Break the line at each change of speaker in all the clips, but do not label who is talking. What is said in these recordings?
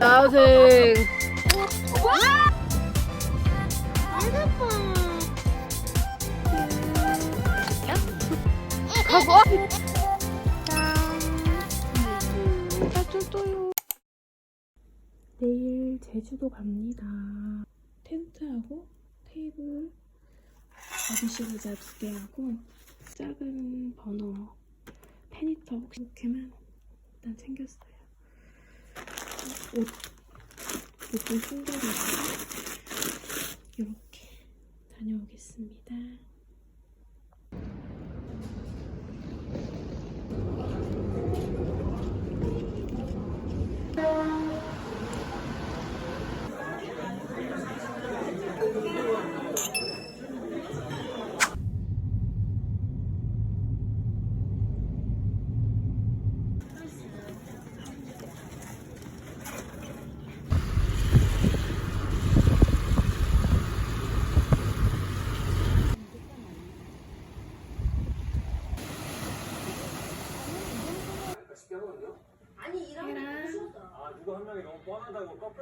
나생. 가고. 짜줘요. 내일 제주도 갑니다. 텐트하고 테이블, 아저씨 의자 두 개 하고 작은 버너 페니터 혹시 이렇게만 일단 챙겼어요. 옷, 옷좀 챙겨가지고 이렇게 다녀오겠습니다.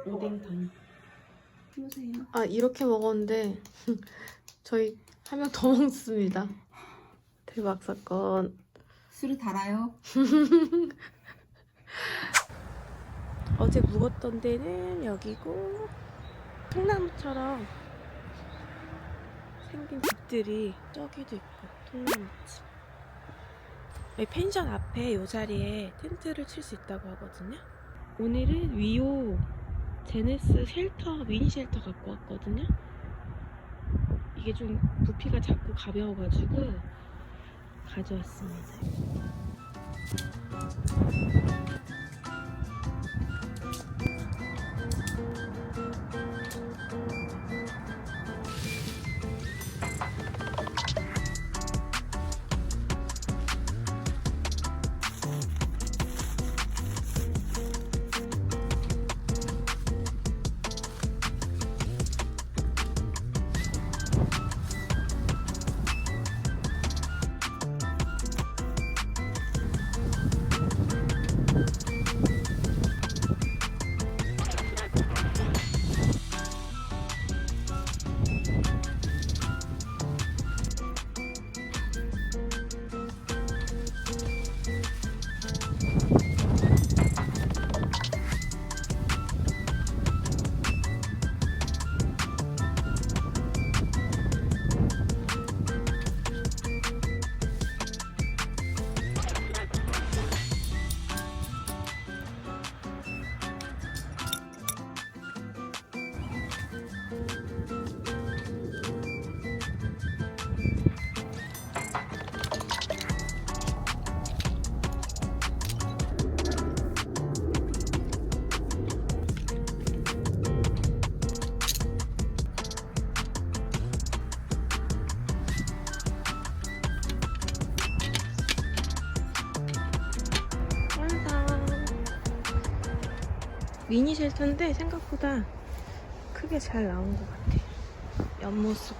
오뎅탕. 아 이렇게 먹었는데 저희 한 명 더 먹습니다. 대박 사건.
술이 달아요.
어제 묵었던 데는 여기고 통나무처럼 생긴 집들이 저기도 있고 통나무집 펜션 앞에 이 자리에 텐트를 칠 수 있다고 하거든요. 오늘은 위오 제네스 쉘터 미니 쉘터 갖고 왔거든요. 이게 좀 부피가 작고 가벼워가지고 가져왔습니다 미니 쉘터인데 생각보다 크게 잘 나온 것 같아. 옆모습.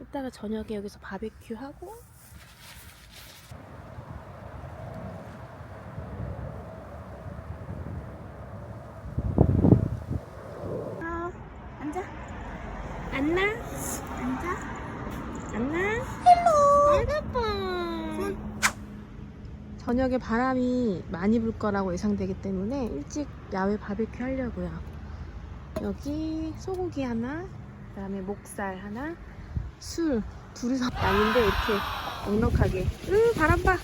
이따가 저녁에 여기서 바베큐 하고 아, 앉아. 안나. 앉아. 안나. 헬로. 아가빠. 저녁에 바람이 많이 불 거라고 예상되기 때문에 일찍 야외 바베큐 하려고요. 여기 소고기 하나, 그다음에 목살 하나, 술 둘이서 아닌데 이렇게 넉넉하게. 응 바람 봐.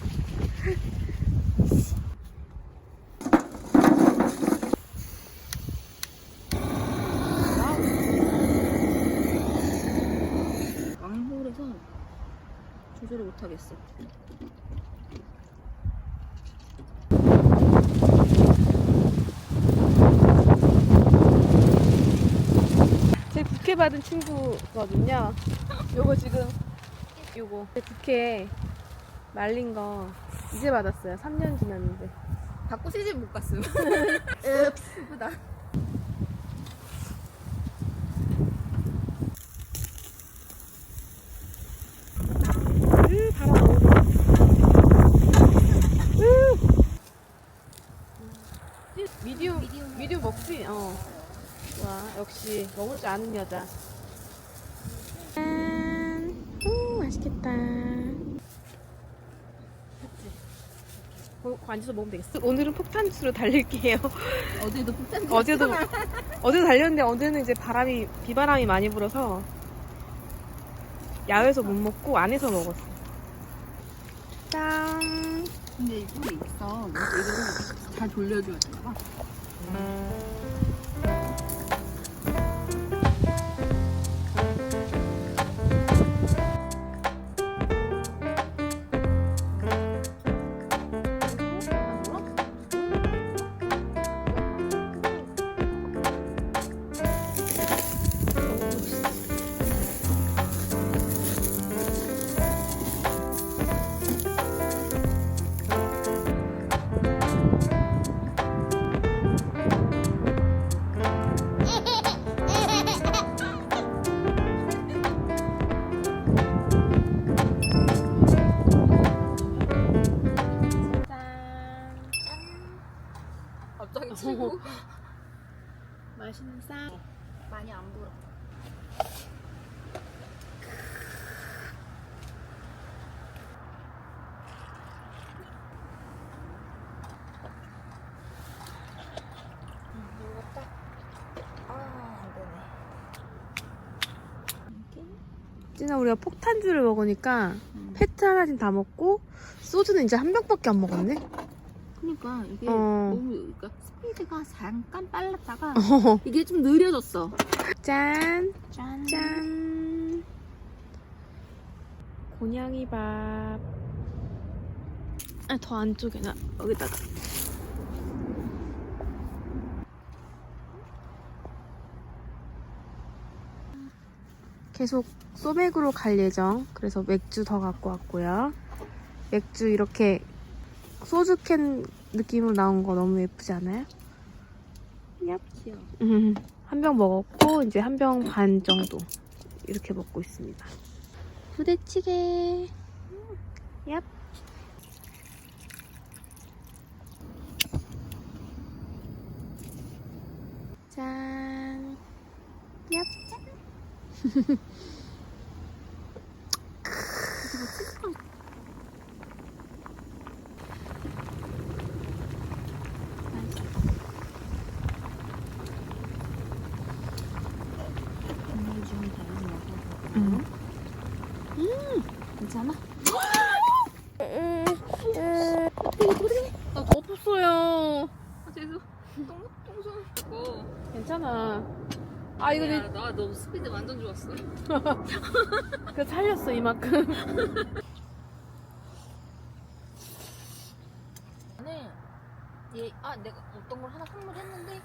왕홀에서 조절을 못하겠어.
받은 친구거든요. 요거 지금 요거 부케 말린 거 이제 받았어요. 3년 지났는데.
받고 시집 못 갔음. 네. 읍스다.
음, 음. 미디움 미디움 먹지? 어. 와 역시 먹을 줄 아는 여자. 짠. 오 맛있겠다. 어, 앉아서 먹으면 되겠어. 오늘은 폭탄주로 달릴게요.
어제도 폭탄
어제도 어제도 달렸는데 어제는 이제 바람이 비바람이 많이 불어서 야외에서 못 먹고 안에서 먹었어. 짠.
근데 이거 있어. 이거를 잘 돌려줘야 되나 봐. 갑 안 불어.
찐아 우리가 폭탄주를 먹으니까 페트 하나씩 다 먹고 소주는 이제 한 병밖에 안 먹었네.
그러니까 이게
어.
너무 그러니까 스피드가 잠깐 빨랐다가
어.
이게 좀 느려졌어.
짠.
짠.
짠. 곤양이 밥. 아, 더 안쪽에 나 여기다가. 계속 소맥으로 갈 예정. 그래서 맥주 더 갖고 왔고요. 맥주 이렇게 소주 캔 느낌으로 나온 거 너무 예쁘지 않아요? 얍.
귀여워.
음, 한 병 먹었고 이제 한 병 반 정도 이렇게 먹고 있습니다. 부대찌개. 얍. 짠. 얍.
국물 중에 다 먹어.
음.
괜찮아?
나 덮었어요.
아 죄송. 똥 똥손 고
괜찮아. 아 이거
내나 너무 스피드 완전 좋았어.
그 살렸어 이만큼.
나는 얘아 내가 어떤 걸 하나 선물했는데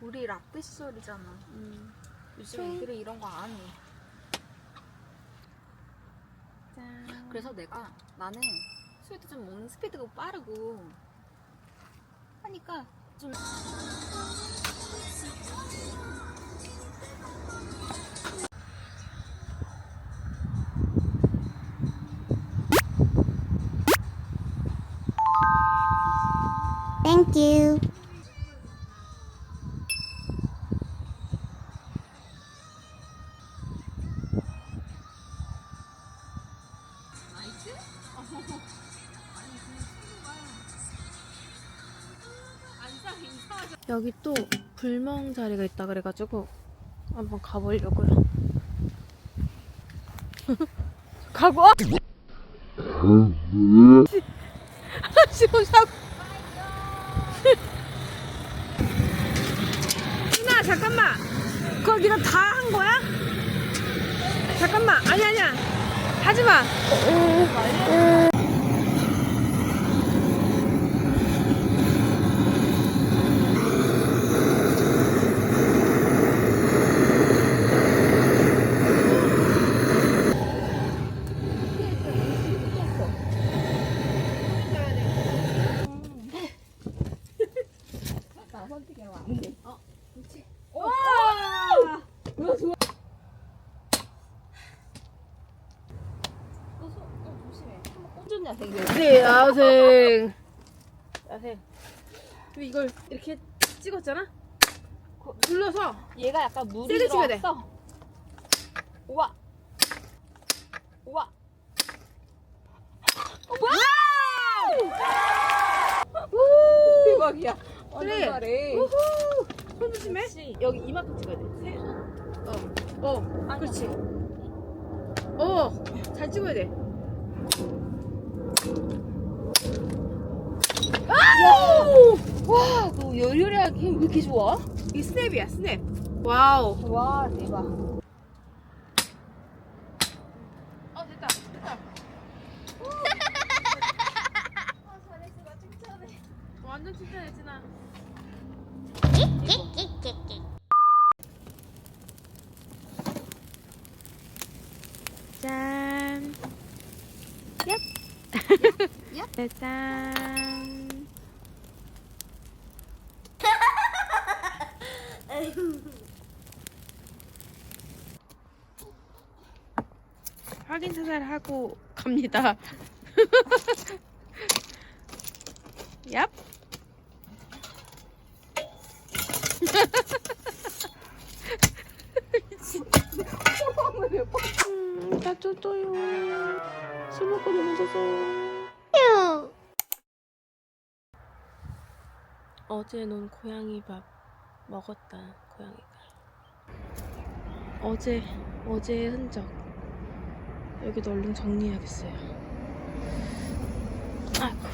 우리 라떼 시절이잖아. 요즘
총.
애들이 이런 거 안 해. 그래서 내가 나는 술도 좀 먹는 스피드가 빠르고 하니까 좀
Thank you.
여기 또 불멍 자리가 있다 그래가지고 한번 가보려고요. 가고. 지금 사고. 희나 잠깐만. 네가 다한 거야? 잠깐만. 아니 아니야. 하지 마.
야생.
야생. 이걸 이렇게 찍었잖아?
그-
눌러서
얘가 약간 물이
세게 치면 돼.
들어왔어. 우와. 우와. 어, 뭐야? 대박이야. 완전
그래.
잘해.
우후! 손 조심해.
그렇지.
여기 이만큼 찍어야 돼. 세. 어. 어.
아니,
그렇지. 어. 잘 찍어야 돼.
와, 너 열혈하게 힘왜 이렇게 좋아?
이 스냅이야, 스냅. 와우.
와, 대박.
어, 됐다. 됐다. 완전 칭찬해, 진아. 짠. 얍. 네, 짠. 확인 사살 하고 갑니다. 얍. 음, 다 쪄줘요. 술 먹고 너무 져서. 어제 논 고양이 밥 먹었다, 고양이가. 어제, 어제의 흔적. 여기도 얼른 정리해야겠어요. 아이고.